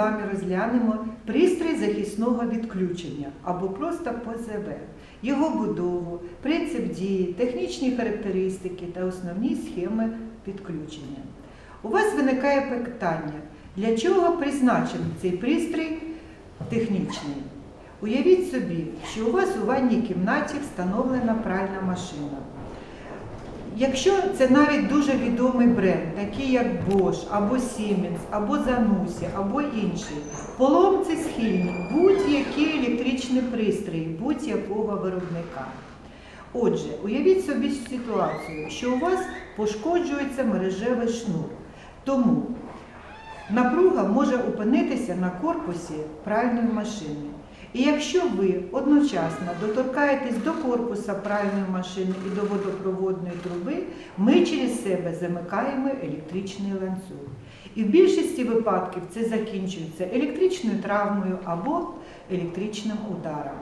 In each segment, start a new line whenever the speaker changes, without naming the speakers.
вами розглянемо пристрій захисного відключення або просто ПЗВ, його будову, принцип дії, технічні характеристики та основні схеми підключення. У вас виникає питання, для чого призначений цей пристрій технічний? Уявіть собі, що у вас у ванній кімнаті встановлена пральна машина. Якщо це навіть дуже відомий бренд, такий як Bosch, або Siemens, або Zanussi, або інший, поломці схильні будь-які електричні пристрої будь-якого виробника. Отже, уявіть собі ситуацію, що у вас пошкоджується мережевий шнур. Тому напруга може опинитися на корпусі пральної машини. І якщо ви одночасно доторкаєтесь до корпуса пральної машини і до водопроводної труби, ми через себе замикаємо електричний ланцюг. І в більшості випадків це закінчується електричною травмою або електричним ударом.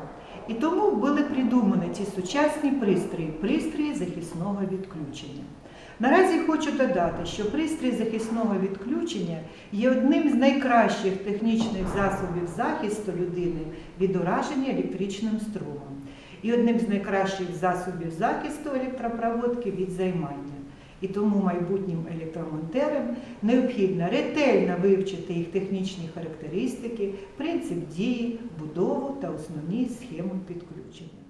І тому були придумані ті сучасні пристрої, пристрої захисного відключення. Наразі хочу додати, що пристрій захисного відключення є одним з найкращих технічних засобів захисту людини від ураження електричним струмом і одним з найкращих засобів захисту електропроводки від займання. І тому майбутнім електромонтерам необхідно ретельно вивчити їх технічні характеристики, принцип дії, будову та основні схеми підключення.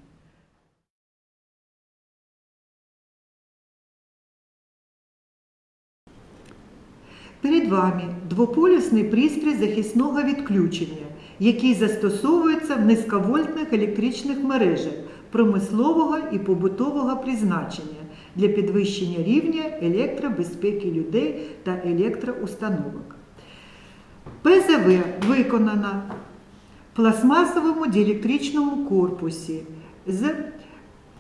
Перед вами двополюсний пристрій захисного відключення, який застосовується в низьковольтних електричних мережах промислового і побутового призначення для підвищення рівня електробезпеки людей та електроустановок. ПЗВ виконана в пластмасовому діелектричному корпусі з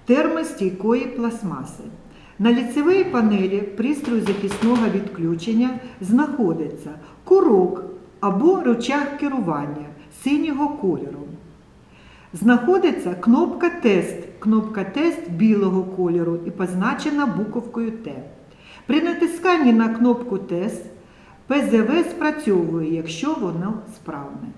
термостійкої пластмаси. На ліцевій панелі пристрою захисного відключення знаходиться курок або рычаг керування синього кольору. Знаходиться кнопка Тест, кнопка Тест білого кольору і позначена буковкою Т. При натисканні на кнопку Тест ПЗВ спрацьовує, якщо воно справне.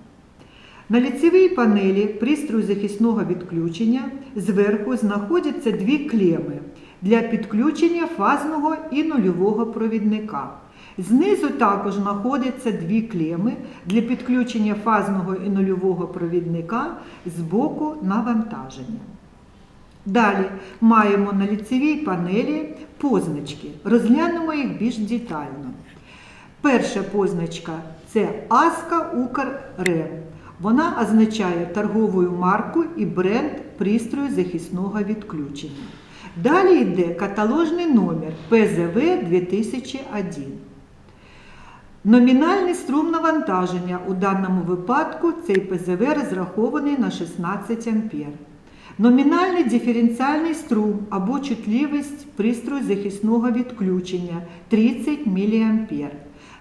На ліцевій панелі пристрою захисного відключення зверху знаходяться дві клеми для підключення фазного і нульового провідника. Знизу також знаходяться дві клеми для підключення фазного і нульового провідника з боку навантаження. Далі маємо на ліцевій панелі позначки. Розглянемо їх більш детально. Перша позначка це Аска Укррем. Вона означає торгову марку і бренд пристрою захисного відключення. Далі йде каталожний номер ПЗВ 2001. Номінальний струм навантаження у даному випадку цей ПЗВ розрахований на 16 А. Номінальний диференціальний струм або чутливість пристрою захисного відключення 30 мА.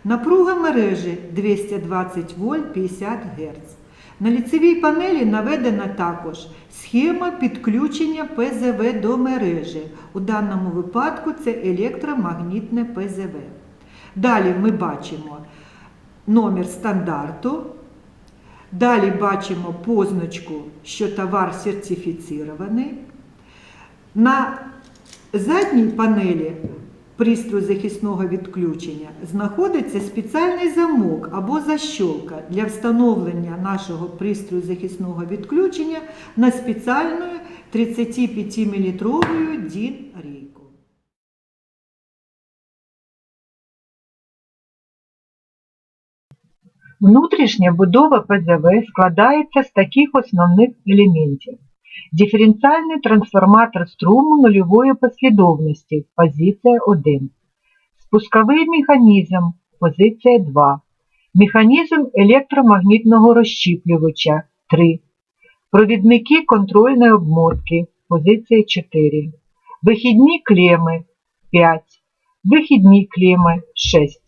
Напруга мережі 220 вольт 50 Гц. На ліцевій панелі наведена також схема підключення ПЗВ до мережі. У даному випадку це електромагнітне ПЗВ. Далі ми бачимо номер стандарту. Далі бачимо позначку, що товар сертифіцірований. На задній панелі пристрою захисного відключення знаходиться спеціальний замок або защолка для встановлення нашого пристрою захисного відключення на спеціальну 35 мм DIN рейку. Внутрішня будова ПЗВ складається з таких основних елементів. Диференціальний трансформатор струму нульової послідовності, позиція 1. Спусковий механізм, позиція 2. Механізм електромагнітного розщіплювача 3. Провідники контрольної обмотки, позиція 4. Вихідні клеми 5. Вихідні клеми 6.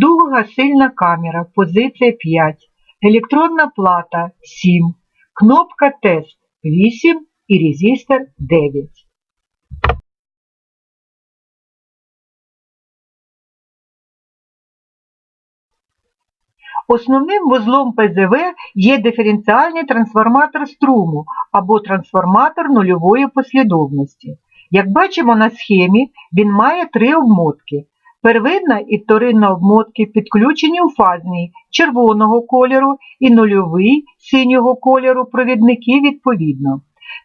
Довга сильна камера, позиція 5, електронна плата 7, кнопка тест 8 і резистор 9.
Основним вузлом ПЗВ є диференціальний трансформатор струму або трансформатор нульової послідовності. Як бачимо на схемі, він має три обмотки Первинна і вторинна обмотки підключені у фазній червоного кольору і нульовий синього кольору провідники відповідно.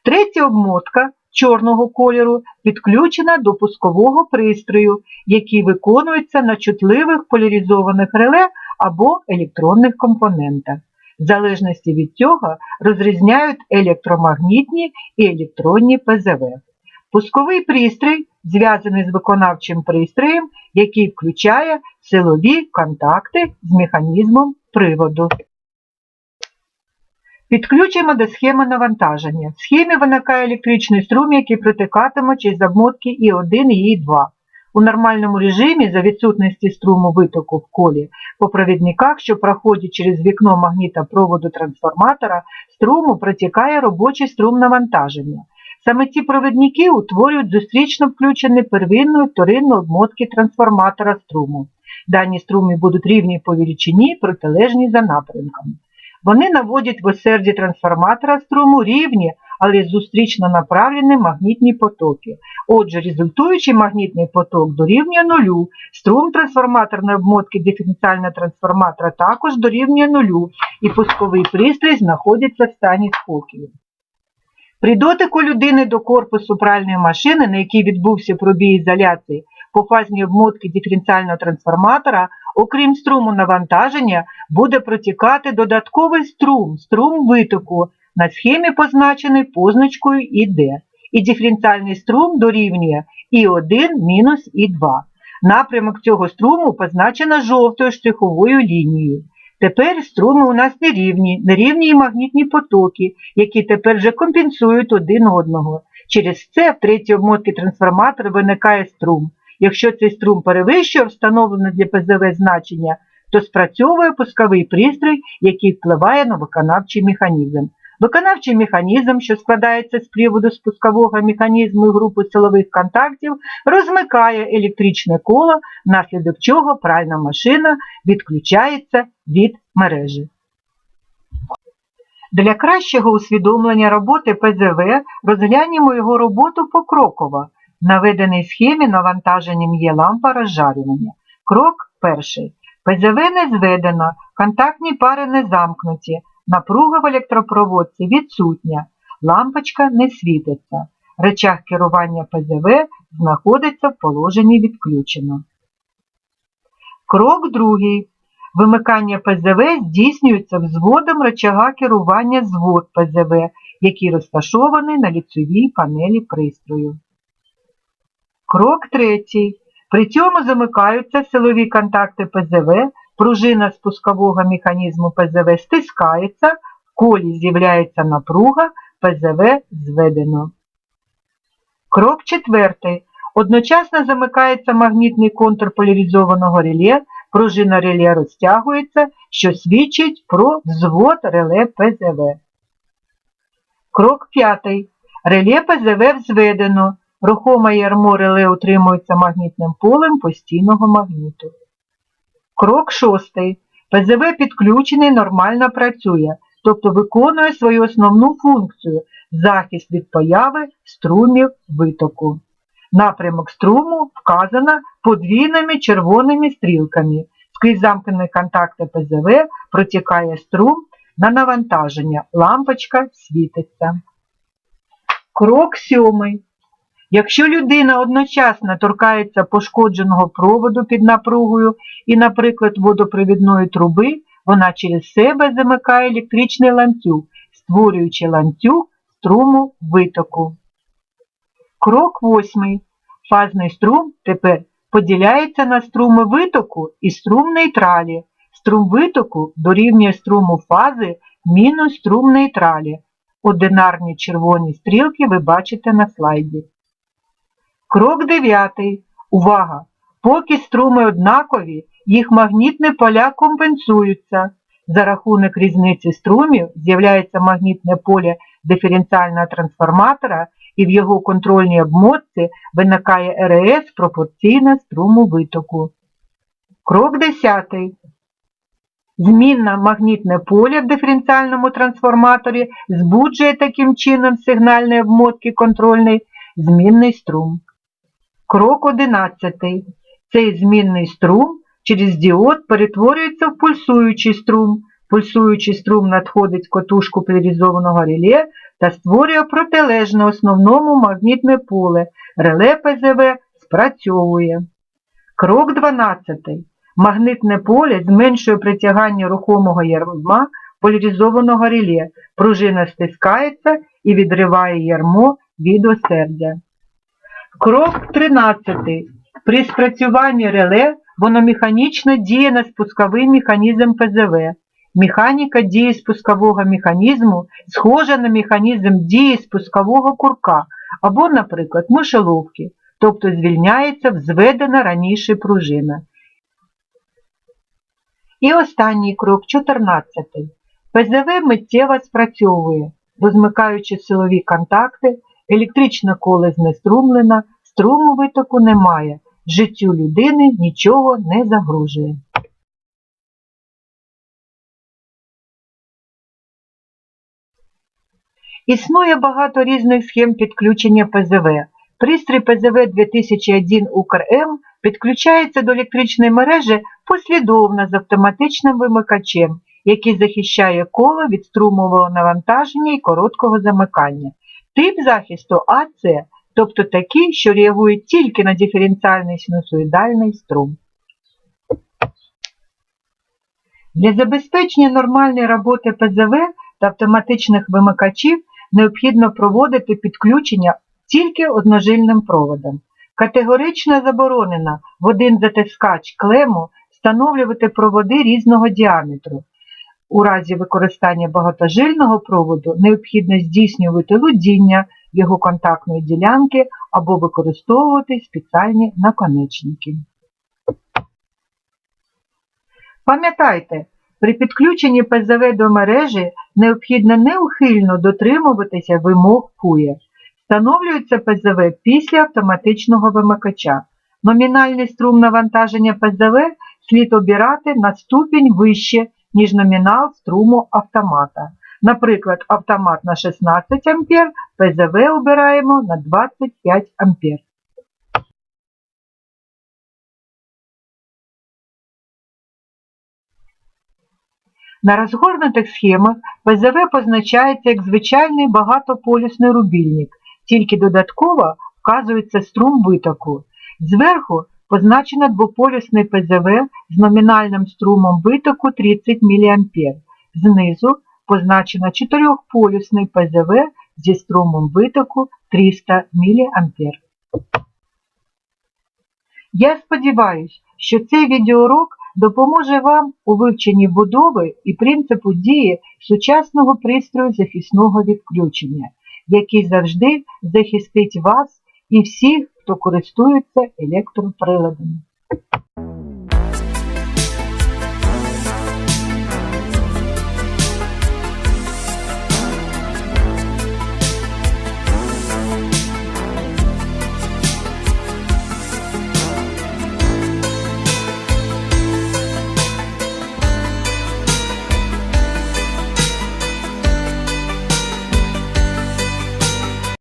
Третя обмотка чорного кольору підключена до пускового пристрою, який виконується на чутливих поляризованих реле або електронних компонентах. В залежності від цього розрізняють електромагнітні і електронні ПЗВ. Пусковий пристрій зв'язаний з виконавчим пристроєм, який включає силові контакти з механізмом приводу. Підключимо до схеми навантаження. В схемі виникає електричний струм, який протикатиме через обмотки І1 і І2. У нормальному режимі за відсутності струму витоку в колі по провідниках, що проходять через вікно магнітопроводу трансформатора, струму протікає робочий струм навантаження. Саме ці провідники утворюють зустрічно включені первинну і вторинну обмотки трансформатора струму. Дані струми будуть рівні по величині, протилежні за напрямками. Вони наводять в осерді трансформатора струму рівні, але зустрічно направлені магнітні потоки. Отже, результуючий магнітний поток дорівнює нулю, струм трансформаторної обмотки диференціального трансформатора також дорівнює нулю, і пусковий пристрій знаходиться в стані спокою. При дотику людини до корпусу пральної машини, на якій відбувся пробій ізоляції, по фазній обмотки диференціального трансформатора, окрім струму навантаження, буде протікати додатковий струм, струм витоку, на схемі позначений позначкою ІД. І диференціальний струм дорівнює І1 мінус І2. Напрямок цього струму позначено жовтою штриховою лінією. Тепер струми у нас нерівні, нерівні і магнітні потоки, які тепер вже компенсують один одного. Через це в третій обмотці трансформатора виникає струм. Якщо цей струм перевищує встановлене для ПЗВ значення, то спрацьовує пусковий пристрій, який впливає на виконавчий механізм. Виконавчий механізм, що складається з приводу спускового механізму і групи силових контактів, розмикає електричне коло, внаслідок чого пральна машина відключається від мережі. Для кращого усвідомлення роботи ПЗВ розглянемо його роботу покроково. В наведеній схемі навантаженням є лампа розжарювання. Крок перший. ПЗВ не зведено, контактні пари не замкнуті, напруга в електропроводці відсутня, лампочка не світиться. Речах керування ПЗВ знаходиться в положенні відключено. Крок другий. Вимикання ПЗВ здійснюється взводом рычага керування звод ПЗВ, який розташований на ліцевій панелі пристрою. Крок третій. При цьому замикаються силові контакти ПЗВ, пружина спускового механізму ПЗВ стискається, в колі з'являється напруга, ПЗВ зведено. Крок четвертий. Одночасно замикається магнітний контур поляризованого реле, пружина реле розтягується, що свідчить про взвод реле ПЗВ. Крок п'ятий. Реле ПЗВ взведено. Рухоме ярмо реле утримується магнітним полем постійного магніту. Крок шостий. ПЗВ підключений нормально працює, тобто виконує свою основну функцію захист від появи струмів витоку. Напрямок струму вказано подвійними червоними стрілками. Скрізь замкнені контакти ПЗВ протікає струм на навантаження. Лампочка світиться. Крок сьомий. Якщо людина одночасно торкається пошкодженого проводу під напругою і, наприклад, водопровідної труби, вона через себе замикає електричний ланцюг, створюючи ланцюг струму витоку. Крок восьмий. Фазний струм тепер поділяється на струми витоку і струм нейтралі. Струм витоку дорівнює струму фази мінус струм нейтралі. Одинарні червоні стрілки ви бачите на слайді. Крок дев'ятий. Увага! Поки струми однакові, їх магнітні поля компенсуються. За рахунок різниці струмів з'являється магнітне поле диференціального трансформатора і в його контрольній обмотці виникає РС пропорційна струму витоку. Крок 10. Змінна магнітне поле в диференціальному трансформаторі збуджує таким чином сигнальний обмотки контрольний змінний струм. Крок 11. Цей змінний струм через діод перетворюється в пульсуючий струм. Пульсуючий струм надходить в котушку поляризованого реле та створює протилежне основному магнітне поле. Реле ПЗВ спрацьовує. Крок 12. Магнитне поле зменшує притягання рухомого ярма поляризованого реле. Пружина стискається і відриває ярмо від осердя. Крок 13. При спрацюванні реле воно механічно діє на спусковий механізм ПЗВ. Механіка дії спускового механізму схожа на механізм дії спускового курка або, наприклад, мишоловки, тобто звільняється взведена раніше пружина. І останній крок 14. ПЗВ миттєво спрацьовує, розмикаючи силові контакти, електричне коле знеструмлено, струму витоку немає, життю людини нічого не загрожує. Існує багато різних схем підключення ПЗВ. Пристрій ПЗВ 2001 УКРМ підключається до електричної мережі послідовно з автоматичним вимикачем, який захищає коло від струмового навантаження і короткого замикання. Тип захисту АЦ, тобто такий, що реагує тільки на диференціальний синусоїдальний струм. Для забезпечення нормальної роботи ПЗВ та автоматичних вимикачів необхідно проводити підключення тільки одножильним проводом. Категорично заборонено в один затискач клему встановлювати проводи різного діаметру. У разі використання багатожильного проводу необхідно здійснювати лудіння його контактної ділянки або використовувати спеціальні наконечники. Пам'ятайте, при підключенні ПЗВ до мережі необхідно неухильно дотримуватися вимог ПУЄ. Встановлюється ПЗВ після автоматичного вимикача. Номінальний струм навантаження ПЗВ слід обирати на ступінь вище, ніж номінал струму автомата. Наприклад, автомат на 16 А, ПЗВ обираємо на 25 А. На розгорнутих схемах ПЗВ позначається як звичайний багатополюсний рубільник, тільки додатково вказується струм витоку. Зверху позначено двополюсний ПЗВ з номінальним струмом витоку 30 мА. Знизу позначено чотирьохполюсний ПЗВ зі струмом витоку 300 мА. Я сподіваюся, що цей відеоурок допоможе вам у вивченні будови і принципу дії сучасного пристрою захисного відключення, який завжди захистить вас і всіх, хто користується електроприладами.